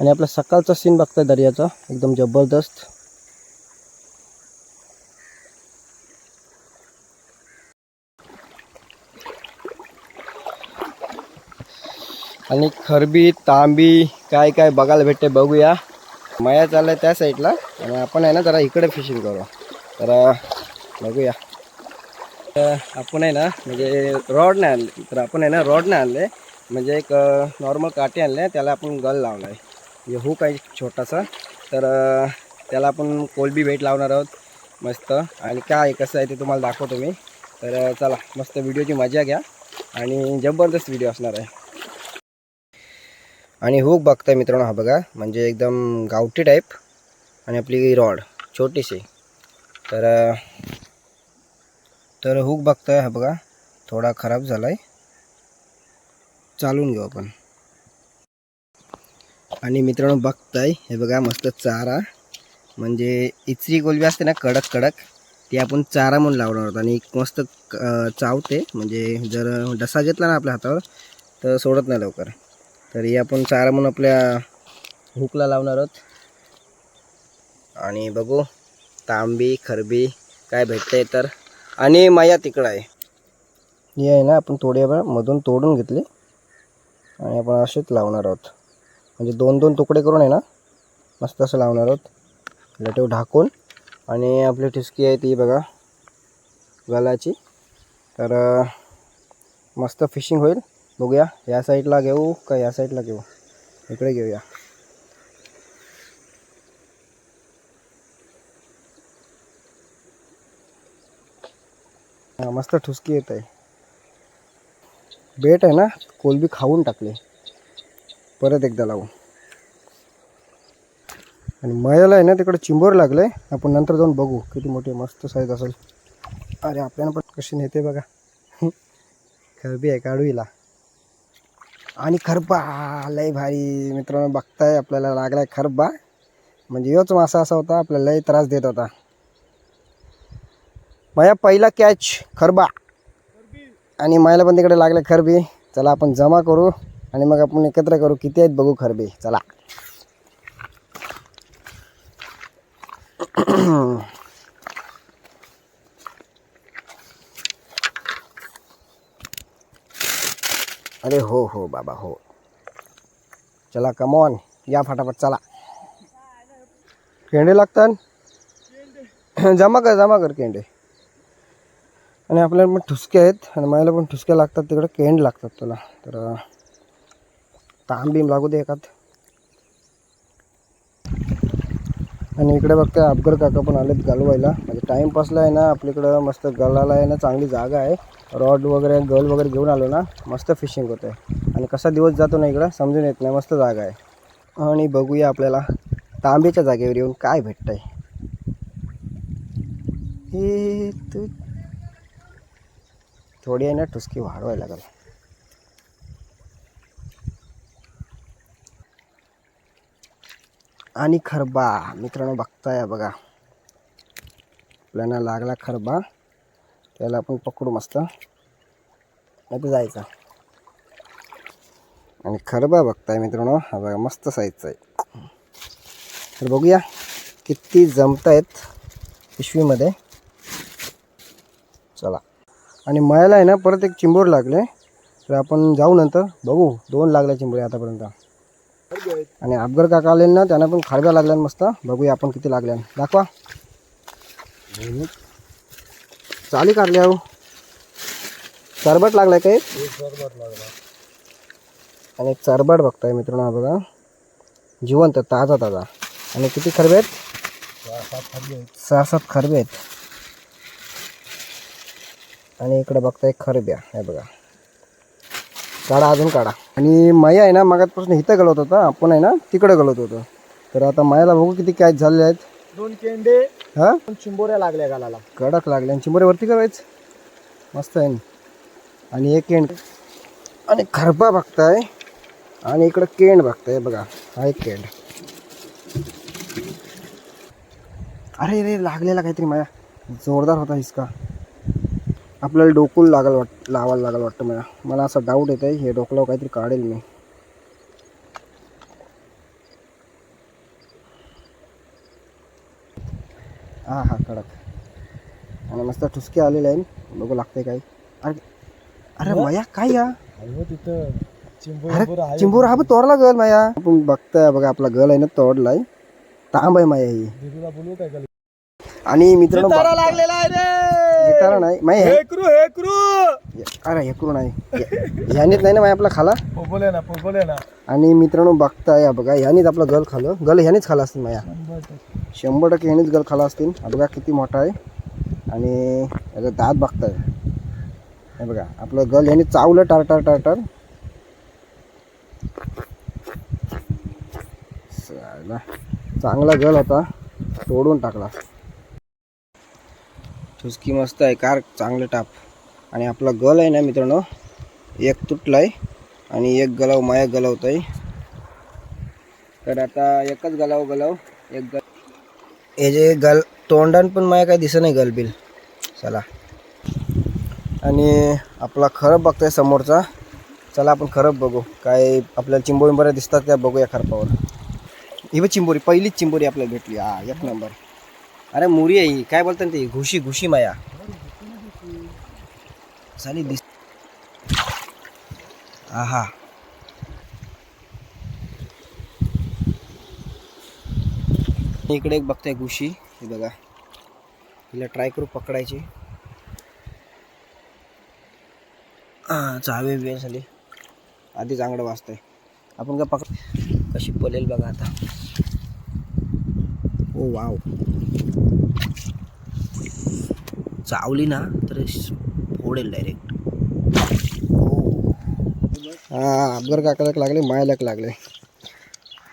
आणि आपला सकाळचा सीन बघताय दर्याचा. एकदम जबरदस्त. आणि खरबी तांबी काय काय बघायला भेटते बघूया. मया चाललाय त्या साईडला आणि आपण आहे ना जरा इकडे फिशिंग करू. तर बघूया. तर आपण आहे ना म्हणजे रॉड नाही आणले. तर आपण आहे ना रॉड नाही आणले. म्हणजे एक नॉर्मल काठी आणले. त्याला आपण गल लावला आहे म्हणजे हुक आहे छोटासा. तर त्याला आपण कोलबी भेट लावणार आहोत. मस्त. आणि काय कसं आहे ते तुम्हाला दाखवतो मी. तर चला मस्त व्हिडिओची मजा घ्या. आणि जबरदस्त व्हिडिओ असणार आहे. आणि हुक बघताय मित्रांनो हा बघा. म्हणजे एकदम गावठी टाईप आणि आपली रॉड छोटीशी. तर तर हुक बघताय हा बघा. थोडा खराब झाला आहे चालून घेऊ आपण. आणि मित्रांनो बघताय हे बघा मस्त चारा. म्हणजे इचरी कोलबी असते ना कडक कडक ती आपण चारा म्हणून लावणार आहोत. आणि मस्त चावते म्हणजे जर डसा घेतला ना आपल्या हातावर तर सोडत नाही लवकर. तर हे आपण चारा म्हणून आपल्या हुकला लावणार आहोत. आणि बघू तांबी खरबी काय भेटतंय तर. आणि माया तिकडं आहे. ही आहे ना आपण थोडी वेळा मधून तोडून घेतली. आणि आपण असेच लावणार आहोत. म्हणजे दोन दोन तुकडे करून आहे ना मस्त असं लावणार आहोत. लटव ढाकून. आणि आपली ठिसकी आहे ती बघा गलाची. तर मस्त फिशिंग होईल. बघूया या साईडला घेऊ का या साईडला घेऊ? इकडे घेऊया. मस्त ठुसकी येत आहे. बेट आहे ना कोलबी खाऊन टाकली. परत एकदा लावू. आणि मयाला आहे ना तिकडे चिंबोर आहे आपण नंतर जाऊन बघू किती मोठी मस्त साईज असेल. अरे आपल्याला पण कशी नेते बघा. खरबी आहे काढूला आणि खरबा लय भारी. मित्रांनो बघताय आपल्याला लागलाय खरबा. म्हणजे योच मासा असा होता आपल्याला लय त्रास देत होता. माझ्या पहिला कॅच खरबा. आणि मायला पण तिकडे लागले खरबी. चला आपण जमा करू. आणि मग आपण एकत्र करू. किती आहेत बघू खरबे. चला. अरे हो हो बाबा हो. चला कमॉन या फटाफट चला. केंडे लागतात? जमा कर जमा कर केंडे. आणि आपल्याला पण ठुसके आहेत. आणि मला पण ठुसके लागतात. तिकडे केंड लागतात तुला. तर ताम बीम लागू दे एकात आणि इकडे बघते अफगर काका पण आलेत गलवायला. म्हणजे टाईमपासला आहे ना आपल्याकडं मस्त गलाला आहे ना चांगली जागा आहे. रॉड वगैरे गल वगैरे घेऊन आलो ना मस्त फिशिंग होते आणि कसा दिवस जातो ना इकडं समजून येत नाही मस्त जागा आहे. आणि बघूया आपल्याला तांबेच्या जागेवर येऊन काय भेटत हे थोडी आहे ना ठुसकी वाढवायला लागेल. आणि खरबा. मित्रांनो बघताय बघा. आपल्याला लागला खरबा. त्याला आपण पकडू मस्त. नाही तर जायचा. आणि खरबा बघताय मित्रांनो हा बघा मस्त साईजचा आहे. तर बघूया किती जमत आहेत पिशवीमध्ये. चला. आणि मळायला आहे ना परत एक चिंबोर लागले. तर आपण जाऊ नंतर. बघू दोन लागल्या चिंबोरी आतापर्यंत. आणि अफगर काका आले ना त्यांना पण खरब्या लागल्या मस्त. बघूया आपण किती लागल्या दाखवा. चाली काढल्या हो. चरबट लागलाय काही आणि चरबट बघताय मित्रांनो बघा. जिवंत ताजा ताजा. आणि किती खरबे आहेत? सहा सात खरबे आहेत. आणि इकडे बघताय खरब्या. हे बघा. काढा अजून काढा. आणि माया आहे ना मागातपासून इथं गलत होता आपण आहे ना तिकडे गलत होतो. तर आता मायाला बघू किती कॅच झालेले आहेत. दोन केंडे हा? चिंबोऱ्या लागल्या गालाला कडक लागले आणि चिंबोऱ्यावरती करायचं. मस्त आहे. आणि एक केंड आणि खरबा बघताय. आणि इकडं केंड बघताय बघा. हा एक केंड अरे रे लागलेला काहीतरी माया. जोरदार होता हिसका. आपल्याला डोकूल लागल वाट लावायला लागल वाटतं मला. मला असा डाऊट येत आहे हे डोकलाव काहीतरी काढेल मी. हां हां कडक. आणि मस्त ठुसके आलेले आहे बघू लागते काही. अरे अरे मया काय या? तिथं. चिंबूर हा पण तोडला गल माया. आपण बघताय बघा आपला गल आहे ना तोडलाय तांब आहे माया ही. आणि मित्रांनो लागलेला आहे जितारा नाही. हे हेकरू हेकरू अरे हे करू नाही. ह्यानीच नाही ना माय आपला खाला? पोपले ना पोपले ना. आणि मित्रांनो बघताय हा बघा ह्यानीच आपला गल खालं. गल ह्यानीच खाला असतील माया शंभर टक्के. ह्यानीच गल खाला असतील. हा बघा किती मोठा आहे. आणि याचा दात बघताय. हे बघा आपलं गल ह्यानी चावलं टारटार टारटार. चांगला गल होता तोडून टाकला. ठुसकी मस्त आहे कार चांगलं टाप. आणि आपला गल आहे ना मित्रांनो एक तुटला आहे आणि एक गलाव माया गलावत आहे तर आता एकच गलाव गलाव एक गल हे जे गल तोंडान पण माया काय दिसत नाही गलबिल चला. आणि आपला खरब बघतोय समोरचा. चला आपण खरब बघू. काय आपल्याला चिंबोरी बऱ्या दिसतात त्या बघूया खरपावर. ही बघ चिंबोरी पहिलीच चिंबोरी आपल्याला भेटली. हा एक नंबर. अरे मुरी आहे ही. काय बोलतात ना ती? घुशी घुशी माया. झाली दिस आहा. इकडे एक बघताय घुशी. हे बघा. तिला ट्राय करू पकडायची. हा चावे बिवे झाली आधी चांगलं वाजतंय. आपण काय पकड कशी पलेल बघा आता. ओ वाव. चावली ना तर फोडेल डायरेक्ट हां अबगर काकाला लागले मायालाक लागले.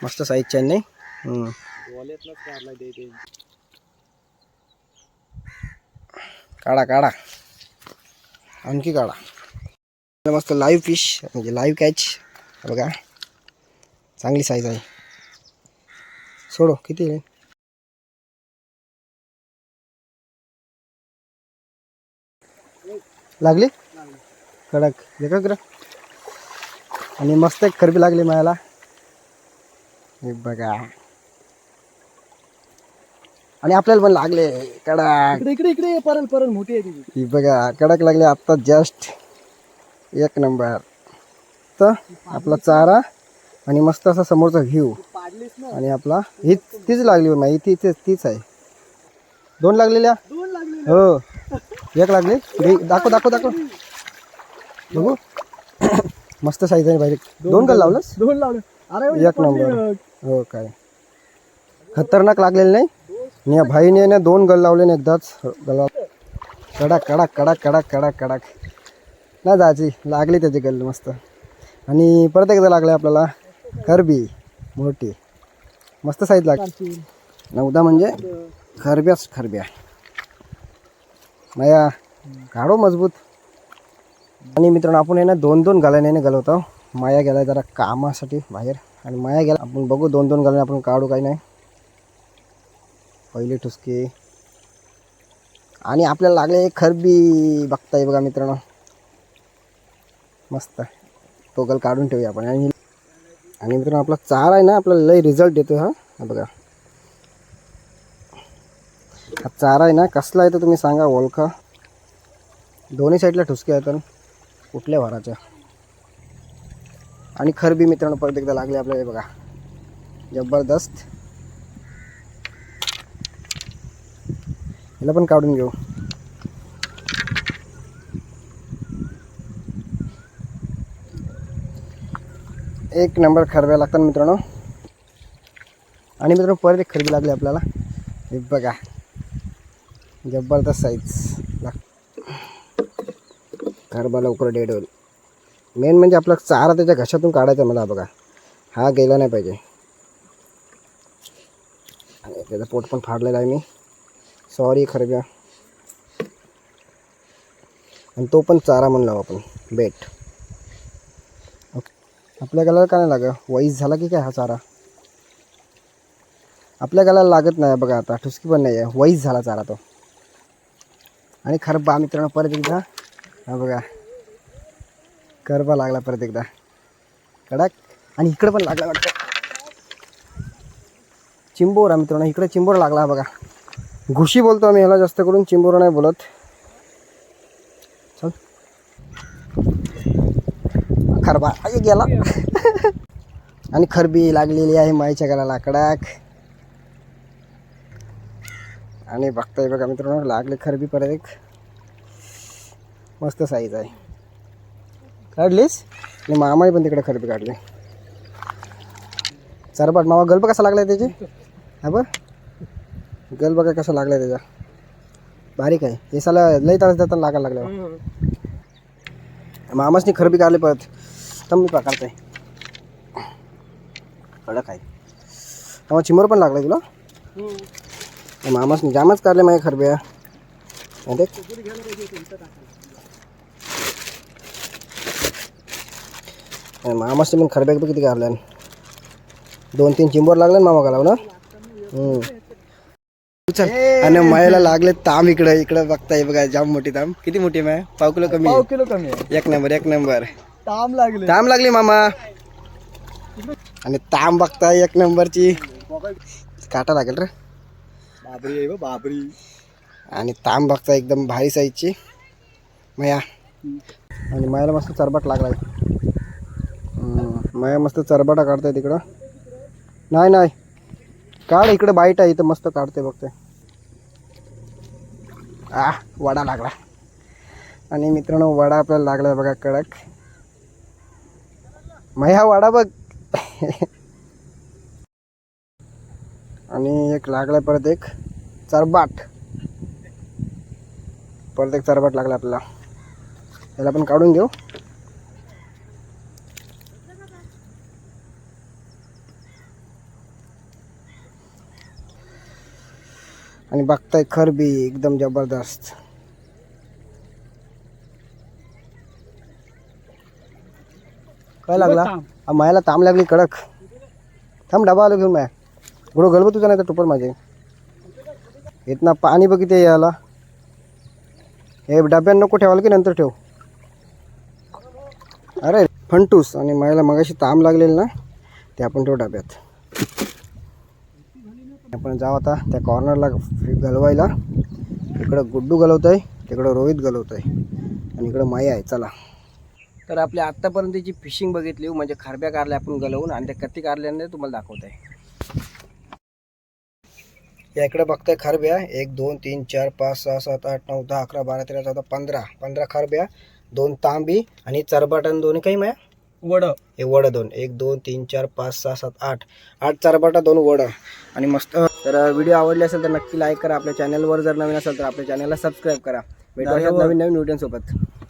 मस्त साईजच्या नाही? दे काढा काढा. आणखी काढा. मस्त लाईव्ह फिश म्हणजे लाईव्ह कॅच बघा. चांगली साईज आहे. सोडो किती आहे? लागली? कडक. करा आणि मस्त एक खरबी लागली मायाला. हे बघा. आणि आपल्याला पण लागले. कडक. इकडे इकडे इकडे. परल परल. मोठी आहे ती. ही बघा. कडक लागले आत्ता जस्ट एक नंबर तर आपला चारा आणि मस्त असा समोरचा व्ह्यू पाडलीस ना आणि आपला ही तीच लागली हो नाही तीच तीच आहे. दोन लागलेल्या? दोन लागले हो. एक लागली दाखव दाखव दाखव. बघू. मस्त साईज आहे बाहेर दोन गल लावलंस? दोन लावले. अरे एक नंबर. हो काय. खतरनाक लागलेलं नाही? या भाईने ना दोन गल लावले ना एकदाच. गला कडक कडक कडक कडक कडक कडक. ना जायची. लागली त्याची गल मस्त. आणि परत एकदा लागले आपल्याला. खरबी. मोठी. मस्त साईज लागली. नवदा म्हणजे खरब्याच खरब्या माया काढो मजबूत. आणि मित्रांनो आपण आहे ना दोन दोन गाल्याने घालवतो माया गेला जरा कामासाठी बाहेर. आणि माया गेला आपण बघू दोन दोन गाल्याने आपण काढू काही नाही. पहिली ठुसकी. आणि आपल्याला लागले खरबी. बघताय बघा मित्रांनो. मस्त. तो गल काढून ठेवूया आपण. आणि आणि मित्रांनो आपला चार आहे ना आपल्याला लय रिझल्ट देतो हा बघा. हा चारा आहे ना कसला आहे तर तुम्ही सांगा ओळखा. दोन्ही साईडला ठुसके आहेत आणि कुठल्या भराच्या आणि खरबी मित्रांनो परत एकदा लागले आपल्याला हे बघा. जबरदस्त. याला पण काढून घेऊ. एक नंबर खरब्या लागतात मित्रांनो. आणि मित्रांनो परत एक खरबी लागली आपल्याला. हे बघा. जबरदस्त साईज लाग. खरबा लवकर डेड होईल. मेन म्हणजे आपला चारा त्याच्या घशातून काढायचा मला बघा. हा गेला नाही पाहिजे. आणि त्याचं पोट पण फाडलेलं आहे मी. सॉरी खरब्या. आणि तो पण चारा म्हणला आपण. बेट ओके आपल्या गळ्याला का नाही लाग वाईस झाला की काय हा चारा? आपल्या गळ्याला लागत नाही बघा आता. ठुसकी पण नाही आहे वाईस झाला चारा तो. आणि खरबा मित्रांनो परत एकदा. हा बघा. करबा लागला परत एकदा. कडक. आणि इकडं पण लागला वाटतं. चिंबोरा मित्रांनो इकडे चिंबोरा लागला हा बघा. घुशी बोलतो आम्ही ह्याला जास्त करून चिंबोरा नाही बोलत. चल. खरबा गेला. आणि खरबी लागलेली आहे माईच्या गळाला कडक. आणि बघताय बघा मित्रांनो लागले खरबी परत एक. मस्त साईज आहे. काढलीस? आणि मामाही पण तिकडे खरबी काढली. चरबाट मामा गल्प कसा लागलाय त्याची? हा बर गल्प काय कसा लागलाय त्याचा? बारीक आहे. हे साला लई तास जाताना लागायला लागलं मामासनी खरबी काढले परत. तर मी आहे कडक आहे. मामा चिमोर पण लागलाय तुला? हो. मामासनी जामच काढले माझ्या खरब्या ते आणि मामासनी पण खरब्या बघ किती काढल्या दोन तीन चिंबोर लागले मामा गालाव ना. चल आणि मायाला लागले ताम इकडे इकडे बघताय बघा जाम मोठी ताम। किती मोठी माय पाव किलो कमी। पाव किलो कमी एक नंबर एक नंबर। ताम लागले ताम लागली मामा। आणि ताम बघताय एक नंबर नंबरची काटा लागेल रे। बाबरी आहे बा, बाबरी. आणि ताम बघताय एकदम भारी साईजची. मया. आणि मयाला मस्त चरबाट लागलाय. आहे मया मस्त चरबाटा काढताय तिकडं. नाही नाही. काढ इकडे बाईट आहे इथं मस्त काढते बघते आ वडा लागला. आणि मित्रांनो वडा आपल्याला लागला बघा कडक. मया वडा बघ. आणि एक लागला परत एक. चरबाट. परत एक चरबाट लागला आपल्याला. याला पण काढून घेऊ. आणि बघताय खरबी एकदम जबरदस्त. काय लागला? मायाला ताम लागली कडक. थांब डबा आलो घेऊन माया. गुडो गलबो तुझा नाही तर टुपर माझे. इतना पाणी बघ याला हे डब्यात नको ठेवायला की नंतर ठेव. अरे फंटूस आणि मायला मगाशी ताम लागलेलं ना ते आपण ठेवू डब्यात. आपण जाऊ आता त्या कॉर्नरला गलवायला इकडं गुड्डू गलवतोय तिकडं रोहित गलवतोय आणि इकडं माई आहे चला. तर आपल्या आत्तापर्यंतची फिशिंग बघितली म्हणजे खरब्या कारल्या आपण गलवून आणि त्या कती कारल्याने तुम्हाला दाखवत आहे या इकडे बघताय खरब्या. एक दोन तीन चार पाच सहा सात आठ नऊ दहा अकरा बारा तेरा चौदा पंधरा. पंधरा खरब्या दोन तांबी आणि चरबाटन दोन्ही काही माया? वड. हे वडं दोन. एक दोन तीन चार पाच सहा सात आठ. आठ चरबाटा दोन वडं. आणि मस्त. तर व्हिडिओ आवडले असेल तर नक्की लाईक करा. आपल्या चॅनलवर जर नवीन असेल तर आपल्या चॅनलला सबस्क्राईब करा. भेटू अशाच नवीन नवीन व्हिडिओ सोबत.